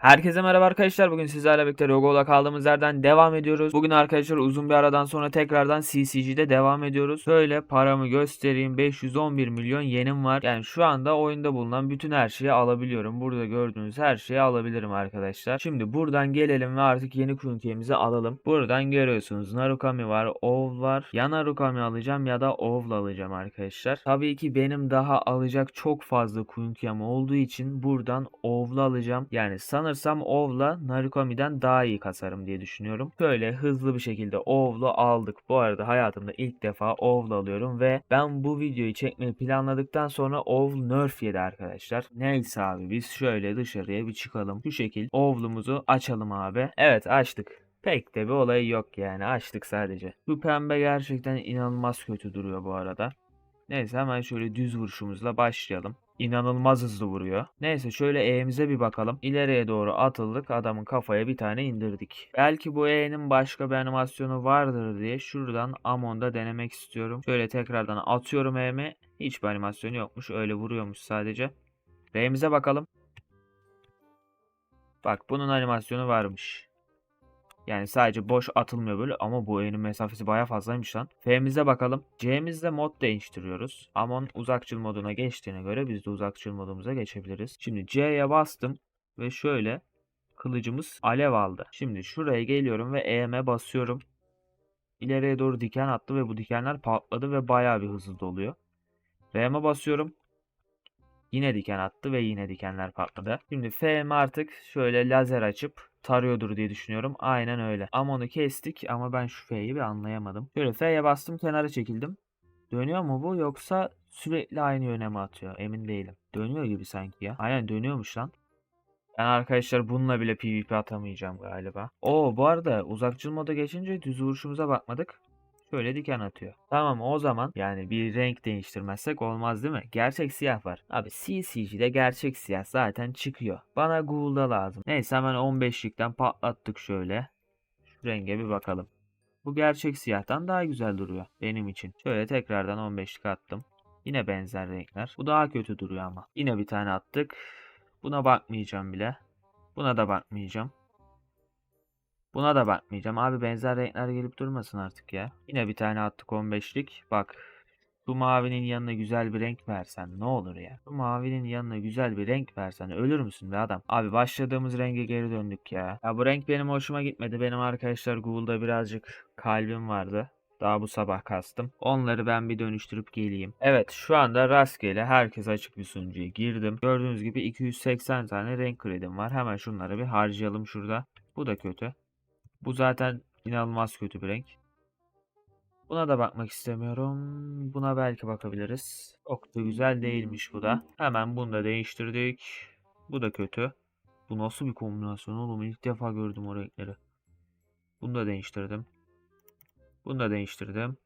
Herkese merhaba arkadaşlar. Bugün sizlerle birlikte Rogo'la kaldığımız yerden devam ediyoruz. Bugün arkadaşlar uzun bir aradan sonra tekrardan CCG'de devam ediyoruz. Şöyle paramı göstereyim. 511 milyon yenim var. Yani şu anda oyunda bulunan bütün her şeyi alabiliyorum. Burada gördüğünüz her şeyi alabilirim arkadaşlar. Şimdi buradan gelelim ve artık yeni kunkiyemizi alalım. Buradan görüyorsunuz Narukami var, Ov var. Ya Narukami alacağım ya da Ov'la alacağım arkadaşlar. Tabii ki benim daha alacak çok fazla kunkiyam olduğu için buradan Ov'la alacağım. Yani sanırım sanırsam Ov'la Narukami'den daha iyi kasarım diye düşünüyorum. Böyle hızlı bir şekilde Ov'la aldık. Bu arada hayatımda ilk defa Ov'la alıyorum ve ben bu videoyu çekmeyi planladıktan sonra Ov nerf yedi arkadaşlar. Neyse abi biz şöyle dışarıya bir çıkalım. Şu şekil Ov'lumuzu açalım abi. Evet açtık. Pek de bir olayı yok yani açtık sadece. Bu pembe gerçekten inanılmaz kötü duruyor bu arada. Neyse hemen şöyle düz vuruşumuzla başlayalım. İnanılmaz hızlı vuruyor. Neyse şöyle E'mize bir bakalım. İleriye doğru atıldık. Adamın kafaya bir tane indirdik. Belki bu E'nin başka bir animasyonu vardır diye şuradan Amon'da denemek istiyorum. Şöyle tekrardan atıyorum E'mi. Hiçbir animasyonu yokmuş. Öyle vuruyormuş sadece. R'mize bakalım. Bak bunun animasyonu varmış. Yani sadece boş atılmıyor böyle ama bu E'nin mesafesi baya fazlaymış lan. F'mize bakalım. C'mizde mod değiştiriyoruz. Amon uzakçıl moduna geçtiğine göre biz de uzakçıl modumuza geçebiliriz. Şimdi C'ye bastım ve şöyle kılıcımız alev aldı. Şimdi şuraya geliyorum ve E'me basıyorum. İleriye doğru diken attı ve bu dikenler patladı ve bayağı bir hızlı doluyor. R'me basıyorum. Yine diken attı ve yine dikenler patladı. Şimdi F'mi artık şöyle lazer açıp tarıyordur diye düşünüyorum. Aynen öyle. Amon'u kestik ama ben şu F'yi bir anlayamadım. Şöyle F'ye bastım kenara çekildim. Dönüyor mu bu yoksa sürekli aynı yöne mi atıyor? Emin değilim. Dönüyor gibi sanki ya. Aynen dönüyormuş lan. Ben arkadaşlar bununla bile PvP atamayacağım galiba. Oo bu arada uzakçıl moda geçince düz vuruşumuza bakmadık. Şöyle diken atıyor. Tamam o zaman yani bir renk değiştirmezsek olmaz değil mi? Gerçek siyah var. Abi CCG'de gerçek siyah zaten çıkıyor. Bana Google'da lazım. Neyse hemen 15'likten patlattık şöyle. Şu renge bir bakalım. Bu gerçek siyahtan daha güzel duruyor benim için. Şöyle tekrardan 15'lik attım. Yine benzer renkler. Bu daha kötü duruyor ama. Yine bir tane attık. Buna bakmayacağım bile. Buna da bakmayacağım. Buna da bakmayacağım. Abi benzer renkler gelip durmasın artık ya. Yine bir tane attık 15'lik. Bak. Bu mavinin yanına güzel bir renk versen ne olur ya. Bu mavinin yanına güzel bir renk versen ölür müsün be adam? Abi başladığımız renge geri döndük ya. Ya bu renk benim hoşuma gitmedi. Benim arkadaşlar Google'da birazcık kalbim vardı. Daha bu sabah kastım. Onları ben bir dönüştürüp geleyim. Evet şu anda rastgele herkes açık bir sunucuya girdim. Gördüğünüz gibi 280 tane renk kredim var. Hemen şunları bir harcayalım şurada. Bu da kötü. Bu zaten inanılmaz kötü bir renk. Buna da bakmak istemiyorum. Buna belki bakabiliriz. Çok da güzel değilmiş bu da. Hemen bunu da değiştirdik. Bu da kötü. Bu nasıl bir kombinasyon oğlum? İlk defa gördüm o renkleri. Bunu da değiştirdim. Bunu da değiştirdim.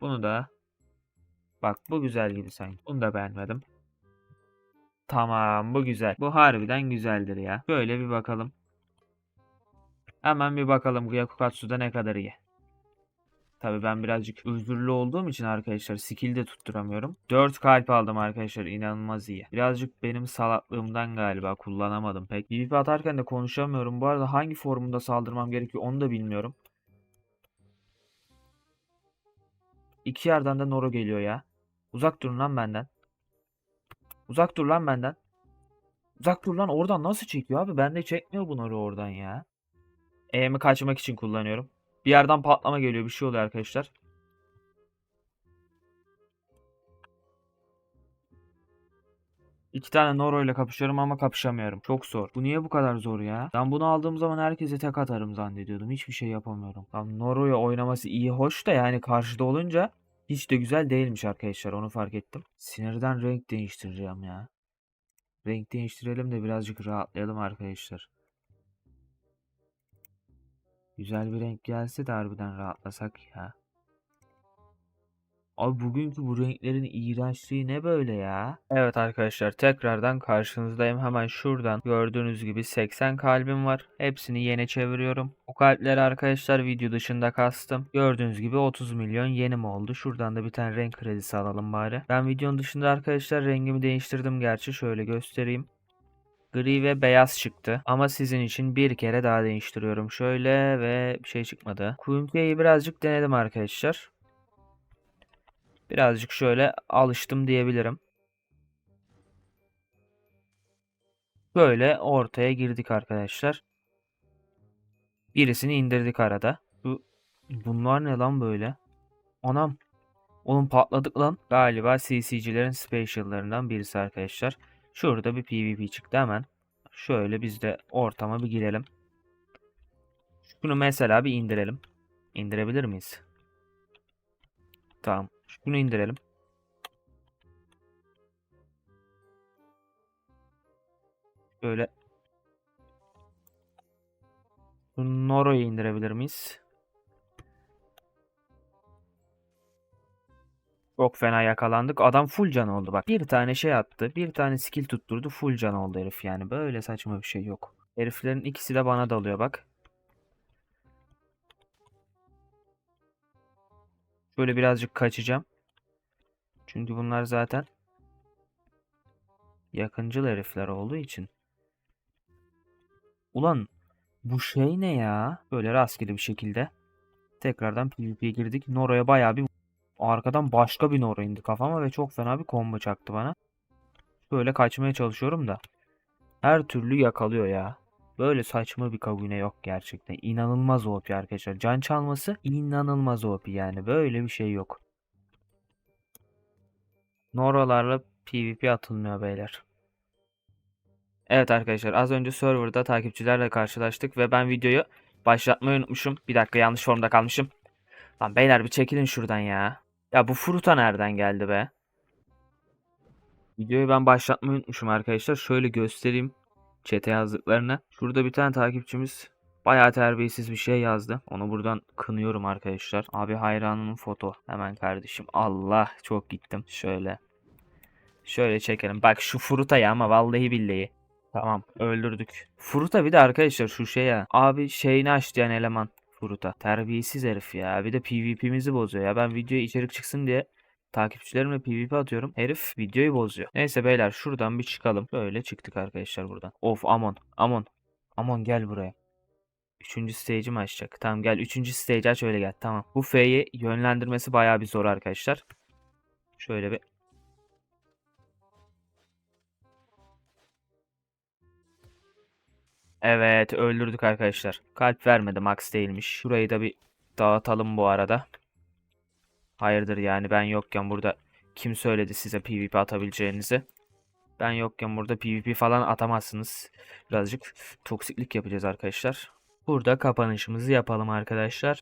Bunu da. Bak bu güzel gibi sanki. Bunu da beğenmedim. Tamam bu güzel. Bu harbiden güzeldir ya. Böyle bir bakalım. Hemen bir bakalım Gyakukatsu'da ne kadar iyi. Tabii ben birazcık özürlü olduğum için arkadaşlar skill de tutturamıyorum. 4 kalp aldım arkadaşlar inanılmaz iyi. Birazcık benim salaklığımdan galiba kullanamadım pek. PvP atarken de konuşamıyorum. Bu arada hangi formunda saldırmam gerekiyor onu da bilmiyorum. İki yerden de Noro geliyor ya. Uzak durun lan benden. Uzak dur lan benden. Uzak dur lan oradan nasıl çekiyor abi? Bende çekmiyor bu Noro oradan ya. E'mi kaçmak için kullanıyorum. Bir yerden patlama geliyor. Bir şey oluyor arkadaşlar. İki tane Noro ile kapışıyorum ama kapışamıyorum. Çok zor. Bu niye bu kadar zor ya? Ben bunu aldığım zaman herkese tek atarım zannediyordum. Hiçbir şey yapamıyorum. Tam Noro'ya oynaması iyi hoş da yani karşıda olunca hiç de güzel değilmiş arkadaşlar. Onu fark ettim. Sinirden renk değiştireceğim ya. Renk değiştirelim de birazcık rahatlayalım arkadaşlar. Güzel bir renk gelse de harbiden rahatlasak ya. Abi bugünkü bu renklerin iğrençliği ne böyle ya? Evet arkadaşlar tekrardan karşınızdayım. Hemen şuradan gördüğünüz gibi 80 kalbim var. Hepsini yeni çeviriyorum. Bu kalpleri arkadaşlar video dışında kastım. Gördüğünüz gibi 30 milyon yenim oldu. Şuradan da bir tane renk kredisi alalım bari. Ben videonun dışında arkadaşlar rengimi değiştirdim gerçi. Şöyle göstereyim. Gri ve beyaz çıktı. Ama sizin için bir kere daha değiştiriyorum. Şöyle ve bir şey çıkmadı. Quincy'yi birazcık denedim arkadaşlar. Birazcık şöyle alıştım diyebilirim. Böyle ortaya girdik arkadaşlar. Birisini indirdik arada. Bu, bunlar ne lan böyle? Anam. Oğlum patladık lan. Galiba CC'cilerin special'larından birisi arkadaşlar. Şurada bir PvP çıktı hemen. Şöyle biz de ortama bir girelim. Şunu mesela bir indirelim. İndirebilir miyiz? Tamam. Şunu indirelim. Böyle Noro'yu indirebilir miyiz? Çok fena yakalandık. Adam full can oldu bak. Bir tane şey attı. Bir tane skill tutturdu. Full can oldu herif yani. Böyle saçma bir şey yok. Heriflerin ikisi de bana dalıyor bak. Şöyle birazcık kaçacağım. Çünkü bunlar zaten yakıncıl herifler olduğu için. Ulan bu şey ne ya? Böyle rastgele bir şekilde. Tekrardan PvP'ye girdik. Nora'ya bayağı bir arkadan başka bir Nora indi kafama ve çok fena bir combo çaktı bana. Böyle kaçmaya çalışıyorum da. Her türlü yakalıyor ya. Böyle saçma bir kavune yok gerçekten. İnanılmaz OP arkadaşlar. Can çalması inanılmaz OP yani. Böyle bir şey yok. Noralarla PvP atılmıyor beyler. Evet arkadaşlar az önce serverda takipçilerle karşılaştık ve ben videoyu başlatmayı unutmuşum. Bir dakika yanlış formda kalmışım. Lan beyler bir çekilin şuradan ya. Ya bu fruta nereden geldi be? Videoyu ben başlatmayı unutmuşum arkadaşlar. Şöyle göstereyim çete yazdıklarını. Şurada bir tane takipçimiz bayağı terbiyesiz bir şey yazdı. Onu buradan kınıyorum arkadaşlar. Abi hayranının foto. Hemen kardeşim. Allah çok gittim. Şöyle. Şöyle çekelim. Bak şu frutayı ama vallahi billahi. Tamam öldürdük. Fruta bir de arkadaşlar şu şey ya. Abi şeyini aç diyen eleman. Fruta. Terbiyesiz herif ya. Bir de PvP'mizi bozuyor ya. Ben videoya içerik çıksın diye takipçilerimle PvP atıyorum. Herif videoyu bozuyor. Neyse beyler şuradan bir çıkalım. Böyle çıktık arkadaşlar buradan. Of Amon. Amon. Amon gel buraya. Üçüncü stage'i mi açacak? Tamam gel. Üçüncü stage aç öyle gel. Tamam. Bu F'yi yönlendirmesi bayağı bir zor arkadaşlar. Şöyle bir Evet öldürdük arkadaşlar. Kalp vermedi max değilmiş. Şurayı da bir dağıtalım bu arada. Hayırdır yani ben yokken burada kim söyledi size PvP atabileceğinizi? Ben yokken burada PvP falan atamazsınız. Birazcık toksiklik yapacağız arkadaşlar. Burada kapanışımızı yapalım arkadaşlar.